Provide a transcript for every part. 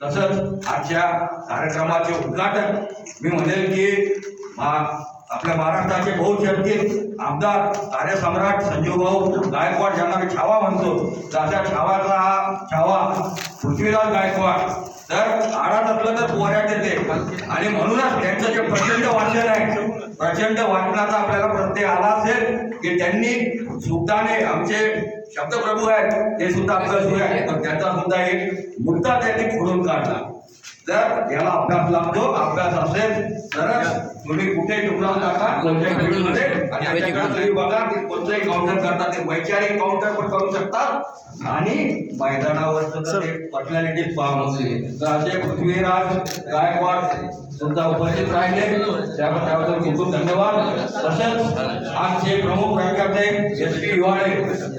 तसंच आजच्या कार्यक्रमाचे उद्घाटन मी म्हणेल की आपल्या महाराष्ट्राचे बहुचर्चित आमदार कार्यसम्राट संजीवभाऊ गायकवाड ज्यांना मी छावा म्हणतो. तर छावाचा हा छावा पृथ्वीराज गायकवाड. तर आडात असलं तर पोहऱ्यात येते. आणि म्हणूनच त्यांचं जे प्रचंड वाचन आहे प्रचंड वाचनाचा आपल्याला प्रत्यय आला असेल की त्यांनी सुद्धाने आमचे शब्दप्रभू आहेत ते सुद्धा अभ्यासू आहे. पण त्याचा सुद्धा एक मुद्दा त्यांनी खोडून काढला. तर याला अभ्यास लागतो अभ्यास असेल तरच तुम्ही कुठे टुकडावून टाका कोणत्याही फील्डमध्ये आणि तुम्ही बघा ते कोणतंही काउंटर करतात ते वैचारिक काउंटर पण करू शकतात. आणि मैदानावर पाहून तर असे पृथ्वीराज गायकवाड सुद्धा उपस्थित राहिले. त्याबद्दल त्याबद्दल खूप खूप धन्यवाद. तसेच आमचे प्रमुख प्रख्याते एस पी हिवाळे.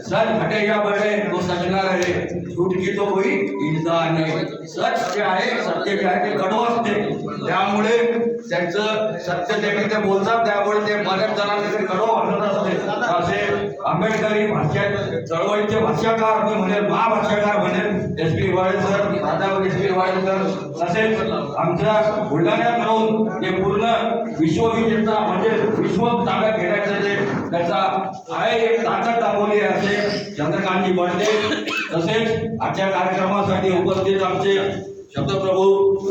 सर हटे या बडे तो सजणार आहे. झूठ की तो कोई इल्जा नाही. सच जे आहे सत्य जे आहे ते कडवं असते. त्यामुळे त्यांचं सत्य बोलतात त्यामुळे ते बऱ्याच जणांना ते कडव वाटत असते असे आंबेडकरी भाषा चळवळीचे भाष्यकार मी म्हणेल महाभाष्यकार म्हणेल एस पी हिवाळे सर राजा एस पी हिवाळे सर तसेच आमच्या बुलढाण्यात राहून जे पूर्ण विश्वविजेता म्हणजे विश्व ताब्यात घेण्याचं जे त्याचा आहे एक ताकद दाखवली असे चंद्रकांतजी बंडे तसेच आजच्या कार्यक्रमासाठी उपस्थित आमचे शब्दप्रभू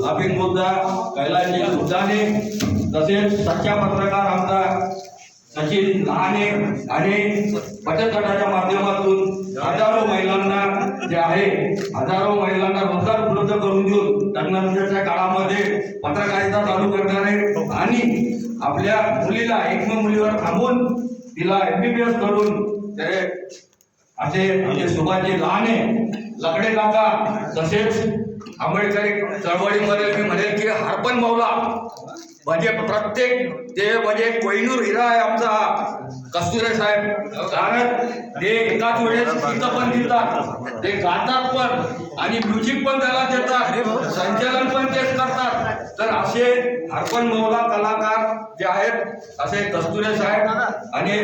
अभिन बुद्धा कैलाशी बुद्धाने तसेच सच्चा पत्रकार आमदार सचिन लहाने आणि बचत गटाच्या माध्यमातून हजारो महिलांना जे आहे हजारो महिलांना रोजगार उपलब्ध करून देऊन त्यांना काळामध्ये पत्रकारिता चालू करणारे आणि आपल्या मुलीला एकमेव मुलीवर थांबून तिला एम बी बी एस करून ते असे म्हणजे सुभाषजी लहाने लकडे काका तसेच आंबेडकरी चळवळीमध्ये मी म्हणेल की हरपण मौला. म्हणजे प्रत्येक ते म्हणजे कोहिनूर हिरा आहे आमचा. कस्तुरे साहेब कारण ते एकाच वेळेस गीतं पण देतात ते गातात पण आणि म्युझिक पण त्याला देतात. संचलन पण तेच करतात. तर असे हरपण मौला कलाकार जे आहेत असे कस्तुरे साहेब आणि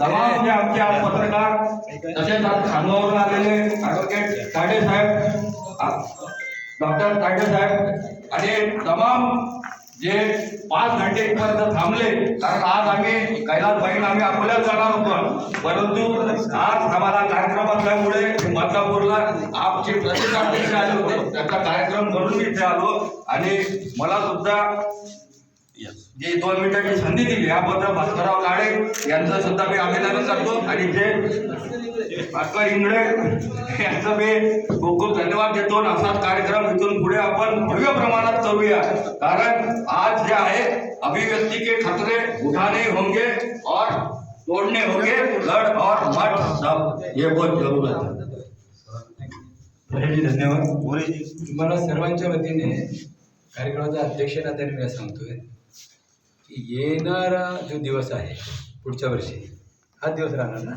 तमाम जे आमचे आज पत्रकार तसेच आज खानगावरून आलेले ॲडव्होकेट साडे साहेब डॉक्टर ताडे साहेब आणि तमाम जे पाच घंटे इथपर्यंत थांबले कारण आज आम्ही कैलास बाईन आम्ही अकोल्यात जाणार होतो. परंतु आज आम्हाला कार्यक्रम असल्यामुळे मलकापूरला आपचे प्रतिकाध्यक्ष आले होते. त्याचा कार्यक्रम म्हणून मी इथे आलो. आणि मला सुद्धा जी दोन मिनिटाची संधी दिली याबद्दल भास्करराव काळे यांचं सुद्धा मी अभिनंदन करतो. आणि जे भास्कर इंगळे यांचं मी खूप खूप धन्यवाद देतो. असाच कार्यक्रम इथून पुढे आपण भव्य प्रमाणात करूया. कारण आज जे आहे अभिव्यक्ती के खतरे उठाने होंगे और तोड़ने होंगे लड़ और मट सब. ये बहुत जरूरत है धन्यवाद. तुम्हाला सर्वांच्या वतीने कार्यक्रमाचा अध्यक्ष नात्याने मी सांगतोय. की येणारा जो दिवस आहे पुढच्या वर्षी हा दिवस राहणार ना?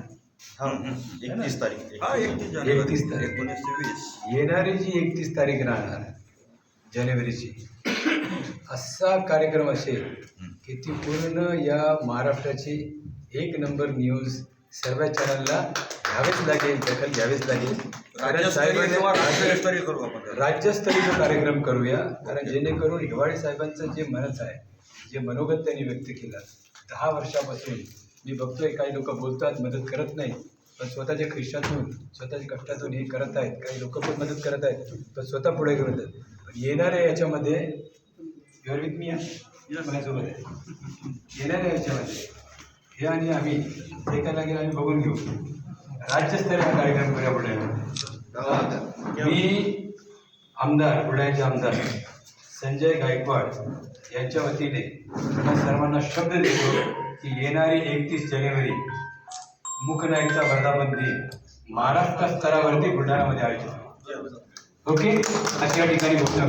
एकतीस तारीख हा, 31 जानेवारी. एकतीस तारीख. एकोणीसशे वीस. येणारी जी एकतीस तारीख राहणार जानेवारीची असा कार्यक्रम असेल की ती पूर्ण या महाराष्ट्राची एक नंबर न्यूज सर्व चॅनलला घ्यावेच लागेल दखल घ्यावेच लागेल. कारण राज्यस्तरीय साहेबांनी करू आपण. राज्यस्तरीय कार्यक्रम करूया कारण जेणेकरून हिवाळे साहेबांचं जे मनच आहे जे मनोगत त्यांनी व्यक्त केलं. दहा वर्षापासून मी बघतोय काही लोक बोलतात मदत करत नाही पण स्वतःच्या खिशातून स्वतःच्या कष्टातून हे करत आहेत. काही लोक पण मदत करत आहेत पण स्वतः पुढे घेऊन येतात. पण येणाऱ्या याच्यामध्ये विथ मी माझ्यासोबत आहे. येणाऱ्या याच्यामध्ये हे आणि आम्ही एकाला गेलं आम्ही बघून घेऊ. राज्यस्तरीय कार्यक्रम करूया पुढे. मी आमदार बुलढाण्याचे आमदार. संजय गायकवाड यांच्या वतीने सर्वांना शब्द देतो की येणारी एकतीस जानेवारी मुखनायकचा वर्धापन दिन महाराष्ट्र स्तरावरती बुलढाण्यामध्ये आयोजित ओके? अशा ठिकाणी घोषणा